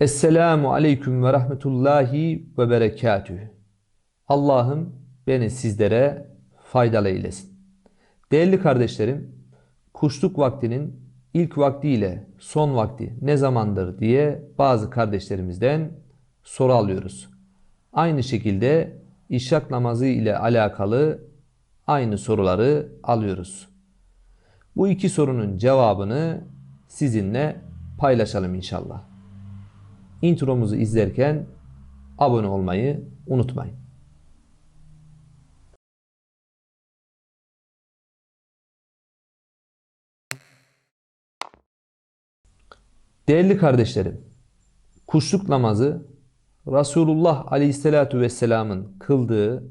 Esselamu aleyküm ve rahmetullahi ve berekatühü. Allah'ım beni sizlere faydalı eylesin. Değerli kardeşlerim, kuşluk vaktinin ilk vaktiyle son vakti ne zamandır diye bazı kardeşlerimizden soru alıyoruz. Aynı şekilde işrak namazı ile alakalı aynı soruları alıyoruz. Bu iki sorunun cevabını sizinle paylaşalım inşallah. Intromuzu izlerken abone olmayı unutmayın. Değerli kardeşlerim, kuşluk namazı Resulullah Aleyhisselatü Vesselam'ın kıldığı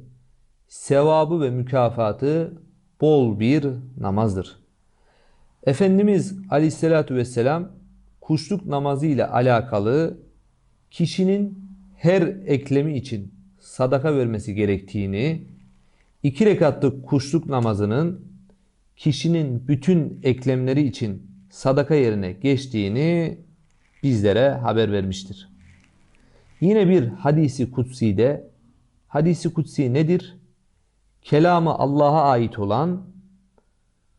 sevabı ve mükafatı bol bir namazdır. Efendimiz Aleyhisselatü Vesselam kuşluk namazı ile alakalı kişinin her eklemi için sadaka vermesi gerektiğini, iki rekatlık kuşluk namazının kişinin bütün eklemleri için sadaka yerine geçtiğini bizlere haber vermiştir. Yine bir hadisi kutsi de hadisi kutsi nedir? Kelamı Allah'a ait olan,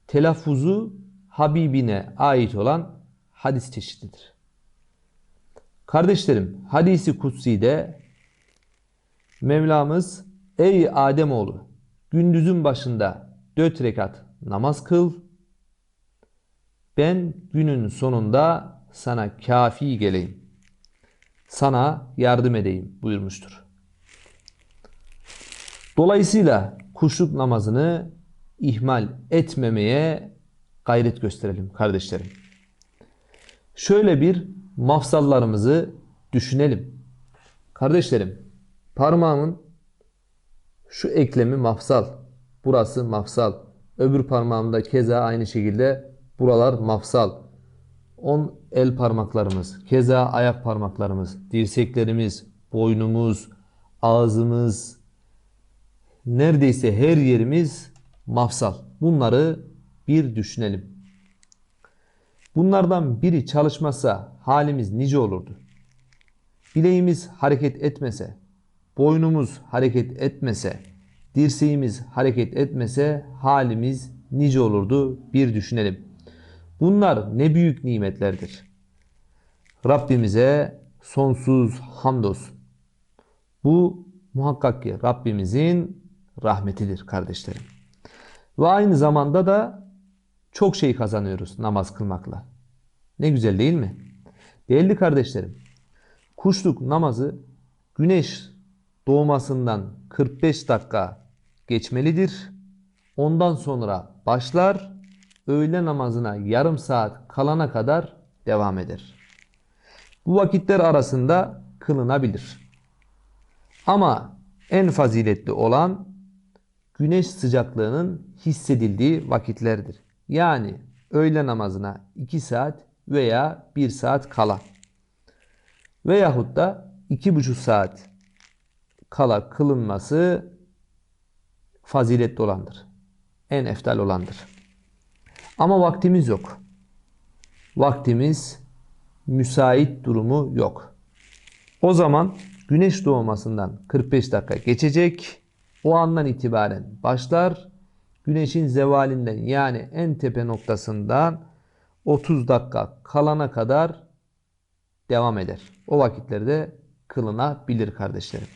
telaffuzu Habibine ait olan hadis çeşididir. Kardeşlerim, hadisi kutsi'de Mevlamız ey Ademoğlu gündüzün başında dört rekat namaz kıl. Ben günün sonunda sana kafi geleyim. Sana yardım edeyim buyurmuştur. Dolayısıyla kuşluk namazını ihmal etmemeye gayret gösterelim kardeşlerim. Şöyle bir mafsallarımızı düşünelim. Kardeşlerim, parmağımın şu eklemi mafsal, burası mafsal. Öbür parmağımda keza aynı şekilde buralar mafsal. 10 el parmaklarımız, keza ayak parmaklarımız, dirseklerimiz, boynumuz, ağzımız, neredeyse her yerimiz mafsal. Bunları bir düşünelim. Bunlardan biri çalışmasa halimiz nice olurdu. Bileğimiz hareket etmese, boynumuz hareket etmese, dirseğimiz hareket etmese halimiz nice olurdu bir düşünelim. Bunlar ne büyük nimetlerdir. Rabbimize sonsuz hamdolsun. Bu muhakkak ki Rabbimizin rahmetidir kardeşlerim. Ve aynı zamanda da çok şey kazanıyoruz namaz kılmakla. Ne güzel değil mi? Değerli kardeşlerim, kuşluk namazı güneş doğmasından 45 dakika geçmelidir. Ondan sonra başlar, öğle namazına yarım saat kalana kadar devam eder. Bu vakitler arasında kılınabilir. Ama en faziletli olan güneş sıcaklığının hissedildiği vakitlerdir. Yani öğle namazına 2 saat veya 1 saat kala. Veyahut da 2,5 saat kala kılınması faziletli olandır. En eftal olandır. Ama vaktimiz yok. Vaktimiz müsait durumu yok. O zaman güneş doğmasından 45 dakika geçecek. O andan itibaren başlar. Güneşin zevalinden yani en tepe noktasından 30 dakika kalana kadar devam eder. O vakitlerde kılınabilir kardeşlerim.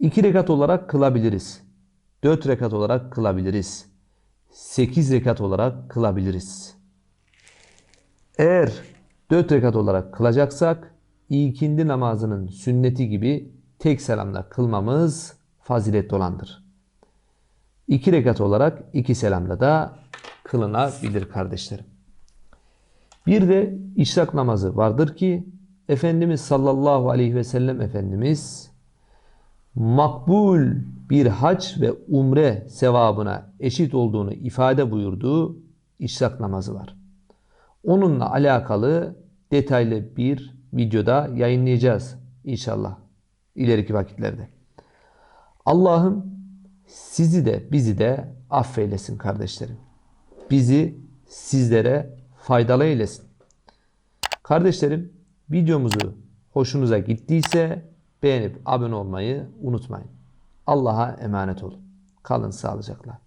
2 rekat olarak kılabiliriz. 4 rekat olarak kılabiliriz. 8 rekat olarak kılabiliriz. Eğer 4 rekat olarak kılacaksak ikindi namazının sünneti gibi tek selamla kılmamız faziletli olandır. 2 rekat olarak 2 selamla da kılınabilir kardeşlerim. Bir de işrak namazı vardır ki Efendimiz sallallahu aleyhi ve sellem Efendimiz makbul bir hac ve umre sevabına eşit olduğunu ifade buyurduğu işrak namazı var. Onunla alakalı detaylı bir videoda yayınlayacağız inşallah ileriki vakitlerde. Allah'ım sizi de bizi de affeylesin kardeşlerim. Bizi sizlere faydalı eylesin. Kardeşlerim videomuzu hoşunuza gittiyse beğenip abone olmayı unutmayın. Allah'a emanet olun. Kalın sağlıcakla.